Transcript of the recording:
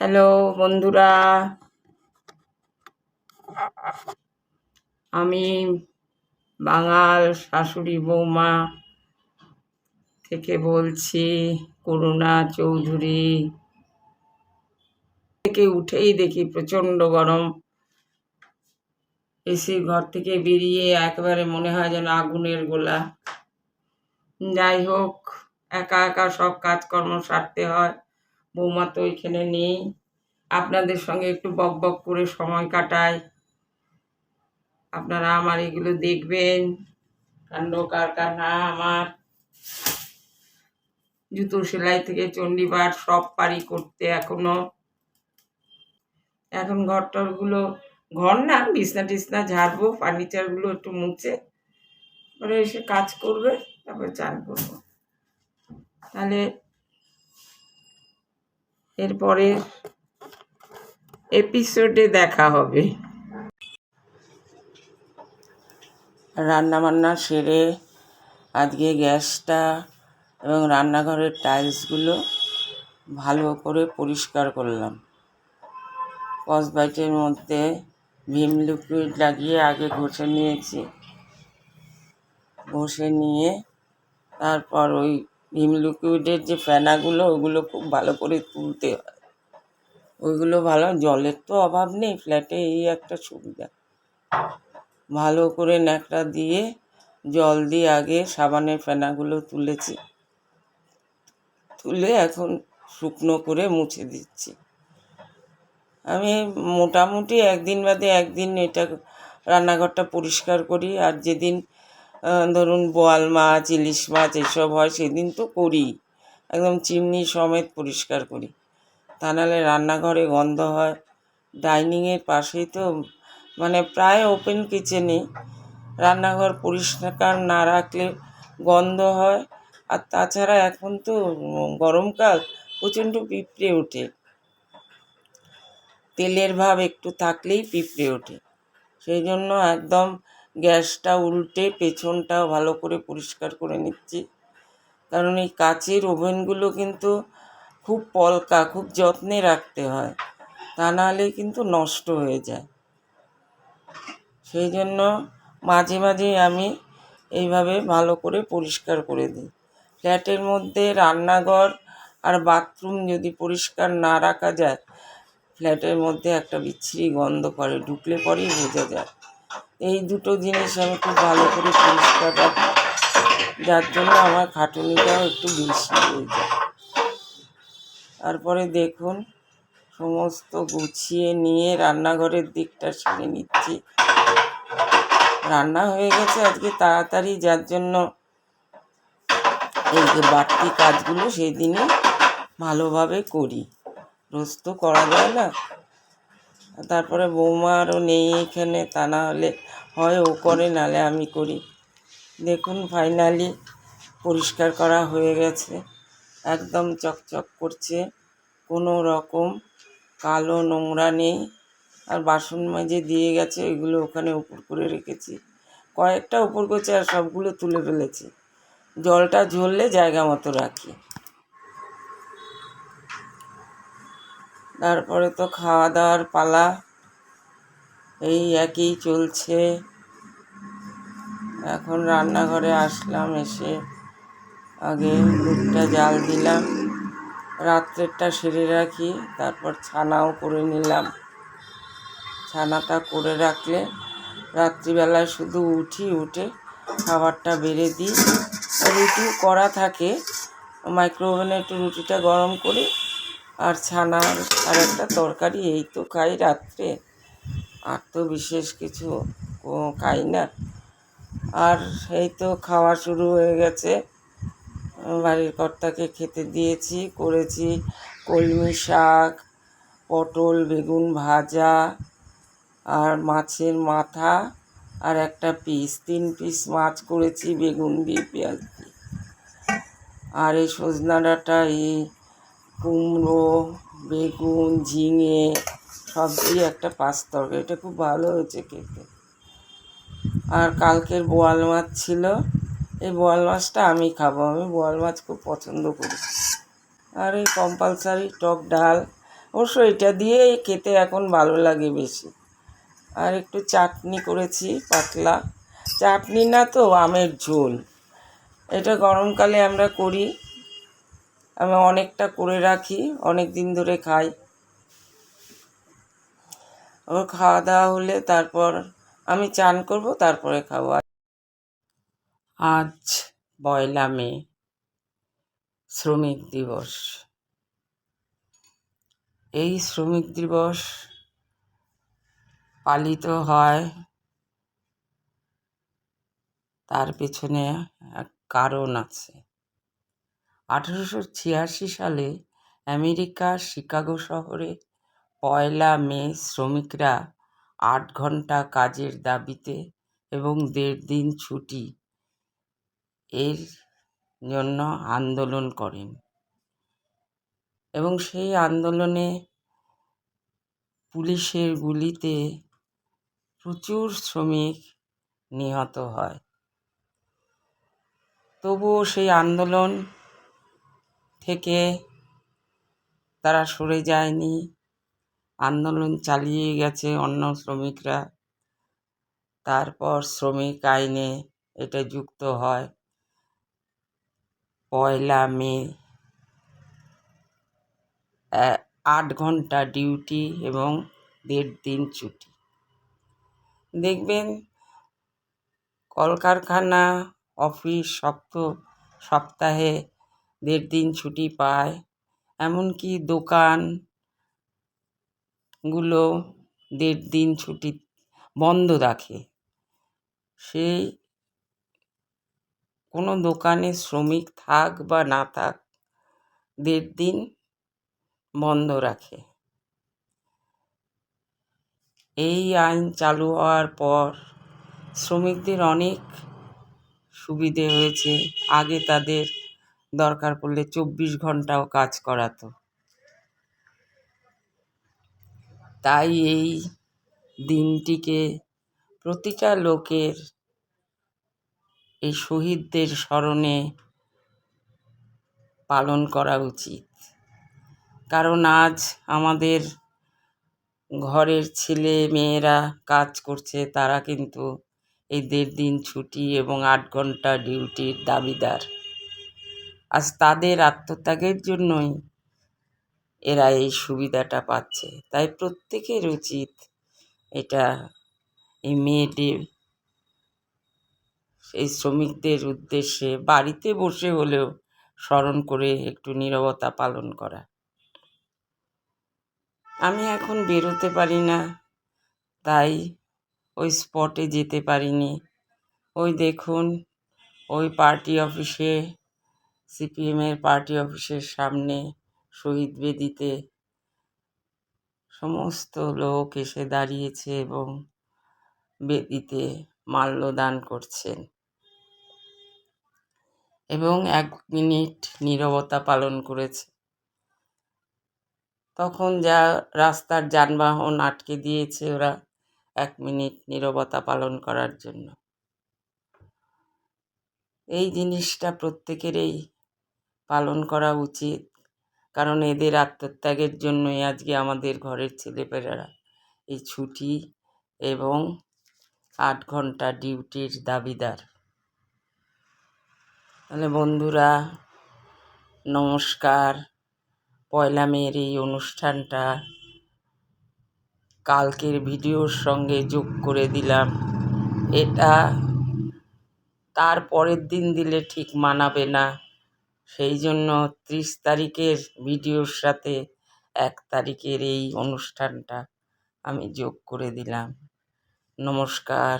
Hello, বন্ধুরা। আমি বাঙাল শাশুড়ি বৌমা থেকে বলছি, করুণা চৌধুরী। থেকে উঠেই দেখি প্রচণ্ড গরম। এসির ঘর থেকে বেরিয়ে একেবারে মনে হয় যেন আগুনের গোলা। যাই হোক, একা একা সব কাজকর্ম সারতে হয়। বৌমা তো ওইখানে নেই। আপনাদের সঙ্গে একটু বক বক করে সময় কাটাই। আপনারা আমার এগুলো দেখবেন। কাণ্ড কারখানা আমার। জুতো সেলাই থেকে চণ্ডীপাঠ সব পারি করতে এখনও। এখন ঘর টরগুলো, ঘর না, বিছনা টিছনা ঝাড়বো, ফার্নিচারগুলো একটু মুছে পরে এসে কাজ করবে, তারপরে চান করব। তাহলে এরপরে এপিসোডে দেখা হবে। রান্না বান্না সেরে আজকে গ্যাসটা এবং রান্নাঘরের টাইলসগুলো ভালো করে পরিষ্কার করলাম। কসবাইটের মধ্যে ভিম লিকুইড লাগিয়ে আগে ঘষে নিয়েছি। ঘষে নিয়ে তারপর ওই ভিম লিকুইডের যে ফেনাগুলো, ওগুলো খুব ভালো করে তুলতে হয়। ওইগুলো ভালো, জলের তো অভাব নেই, ফ্ল্যাটে এই একটা সুবিধা। ভালো করে ন্যাকড়া দিয়ে, জল দিয়ে আগে সাবানের ফেনাগুলো তুলেছি। তুলে এখন শুকনো করে মুছে দিচ্ছি। আমি মোটামুটি একদিন বাদে একদিন এটা রান্নাঘরটা পরিষ্কার করি, আর যেদিন ধরুন বোয়াল মাছ, ইলিশ মাছ এসব হয়, সেদিন তো করি। একদম চিমনি সমেত পরিষ্কার করি। তা নাহলে রান্নাঘরে গন্ধ হয়। ডাইনিংয়ের পাশেই তো মানে প্রায় ওপেন কিচেনে রান্নাঘর পরিষ্কার না রাখলে গন্ধ হয়। আর তাছাড়া এখন তো গরমকাল, প্রচণ্ড পিঁপড়ে ওঠে। তেলের ভাব একটু থাকলেই পিঁপড়ে ওঠে। সেই জন্য একদম গ্যাসটা উল্টে, পেছনটাও ভালো করে পরিষ্কার করে নিচ্ছি। কারণ এই কাচের ওভেনগুলো কিন্তু খুব পলকা, খুব যত্নে রাখতে হয়। তা নাহলে কিন্তু নষ্ট হয়ে যায়। সেই জন্য মাঝে মাঝে আমি এইভাবে ভালো করে পরিষ্কার করে দিই। ফ্ল্যাটের মধ্যে রান্নাঘর আর বাথরুম যদি পরিষ্কার না রাখা যায়, ফ্ল্যাটের মধ্যে একটা বিচ্ছিরি গন্ধ করে ঢুকলে পরেই বোঝা যায়। এই দুটো জিনিস আমি খুব ভালো করে পরিষ্কার রাখি। যার জন্য আমার খাটুনিটাও একটু বেশি হয়ে যায়। তারপরে দেখুন, সমস্ত গুছিয়ে নিয়ে রান্নাঘরের দিকটা সেরে নিচ্ছি। রান্না হয়ে গেছে আজকে তাড়াতাড়ি, যার জন্য এই যে বাড়তি কাজগুলো সেই দিনই ভালোভাবে করি। রোজ তো করা যায় না? তারপরে বৌমারও নেই এখানে, তা না হলে হয় ও করে, নালে আমি করি। দেখুন ফাইনালি পরিষ্কার করা হয়ে গেছে। একদম চকচক করছে, কোনো রকম কালো নোংরা নেই। আর বাসন মেজে দিয়ে গেছে, এগুলো ওখানে উপর করে রেখেছি। কয়েকটা উপর করছে আর সবগুলো তুলে ফেলেছি। জলটা ঝরলে জায়গা মতো রাখি। তারপরে তো খাওয়া দাওয়ার পালা। এই একই চলছে। এখন রান্নাঘরে আসলাম, এসে আগে দুধটা জাল দিলাম। রাত্রেরটা সেরে রাখি, তারপর ছানাও করে নিলাম। ছানাটা করে রাখলে রাত্রিবেলায় শুধু উঠি, উঠে খাবারটা বেড়ে দিই। রুটি করা থাকে। মাইক্রোওভেনে একটু রুটিটা গরম করি আর ছানার আর একটা তরকারি এই তো খাই রাত্রে। আর তো বিশেষ কিছু খাই না। আর এই তো খাওয়া শুরু হয়ে গেছে। বাড়ির কর্তাকে খেতে দিয়েছি, করেছি কলমি শাক, পটল, বেগুন ভাজা আর মাছের মাথা আর একটা পিস, তিন পিস মাছ করেছি, বেগুন দিয়ে পেঁয়াজ দিয়ে। আর এই সজনা ডাঁটা, এই কুমড়ো, বেগুন, ঝিঙে, সব দিয়ে একটা পাঁচ তরকারি। এটা খুব ভালো হয়েছে খেতে। আর কালকের বোয়াল মাছ ছিল। এই বোয়াল মাছটা আমি খাব। আমি বোয়াল মাছ খুব পছন্দ করি। আর এই কম্পালসারি টক ডাল, অবশ্য এটা দিয়ে খেতে এখন ভালো লাগে বেশি। আর একটু চাটনি করেছি, পাতলা। চাটনি না তো আমের ঝোল। এটা গরমকালে আমরা করি। আমি অনেকটা করে রাখি অনেক দিন ধরে খাই। ও খাওয়া দাওয়া হলে তারপর আমি চান করব, তারপরে খাব। আজ পয়লা মে, শ্রমিক দিবস। এই শ্রমিক দিবস পালিত হয় তার পেছনে এক কারণ আছে। আঠেরোশো ছিয়াশি সালে আমেরিকার শিকাগো শহরে পয়লা মে শ্রমিকরা আট ঘণ্টা কাজের দাবিতে এবং দেড় দিন ছুটি এর জন্য আন্দোলন করেন। এবং সেই আন্দোলনে পুলিশের গুলিতে প্রচুর শ্রমিক নিহত হয়। তবুও সেই আন্দোলন থেকে তারা সরে যায়নি। আন্দোলন চালিয়ে গেছে অন্য শ্রমিকরা। তারপর শ্রমিক আইনে এটা যুক্ত হয়। পয়লা মে আট ঘণ্টা ডিউটি এবং দেড় দিন ছুটি। দেখবেন, কলকারখানা, অফিস সপ্ত, সপ্তাহে দেড় দিন ছুটি পায়। এমনকি দোকানগুলো দেড় দিন ছুটি বন্ধ রাখে। সেই কোনো দোকানে শ্রমিক থাক বা না থাক, দেড় দিন বন্ধ রাখে। এই আইন চালু হওয়ার পর শ্রমিকদের অনেক সুবিধে হয়েছে। আগে তাদের দরকার পড়লে চব্বিশ ঘন্টাও কাজ করাতো। তাই এই দিনটিকে প্রতিটা লোকের এই শহীদদের স্মরণে পালন করা উচিত। কারণ আজ আমাদের ঘরের ছেলে মেয়েরা কাজ করছে, তারা কিন্তু এই দেড় দিন ছুটি এবং আট ঘণ্টা ডিউটির দাবিদার। আজ তাদের আত্মত্যাগের জন্যই এরা এই সুবিধাটা পাচ্ছে। তাই প্রত্যেকের উচিত এটা, এই মে ডে সেই শ্রমিকদের উদ্দেশ্যে বাড়িতে বসে হলেও স্মরণ করে একটু নীরবতা পালন করা। আমি এখন বেরোতে পারি না, তাই ওই স্পটে যেতে পারিনি। ওই দেখুন, ওই পার্টি অফিসে সিপিএমের পার্টি অফিসের সামনে শহীদ বেদিতে সমস্ত লোক এসে দাঁড়িয়েছে এবং বেদিতে মাল্যদান করছেন। এবং এক মিনিট নীরবতা পালন করেছে। তখন যা রাস্তার যানবাহন আটকে দিয়েছে ওরা এক মিনিট নীরবতা পালন করার জন্য। এই জিনিসটা প্রত্যেকেরই পালন করা উচিত। কারণ এদের আত্মত্যাগের জন্যই আজকে আমাদের ঘরের ছেলেপেলেরা এই ছুটি এবং আট ঘণ্টা ডিউটির দাবিদার। তাহলে বন্ধুরা, নমস্কার। পয়লা মেয়ের এই অনুষ্ঠানটা কালকের ভিডিওর সঙ্গে যোগ করে দিলাম। এটা তার পরের দিন দিলে ঠিক মানাবে না। সেই জন্য ত্রিশ তারিখের ভিডিওর সাথে এক তারিখের এই অনুষ্ঠানটা আমি যোগ করে দিলাম। নমস্কার।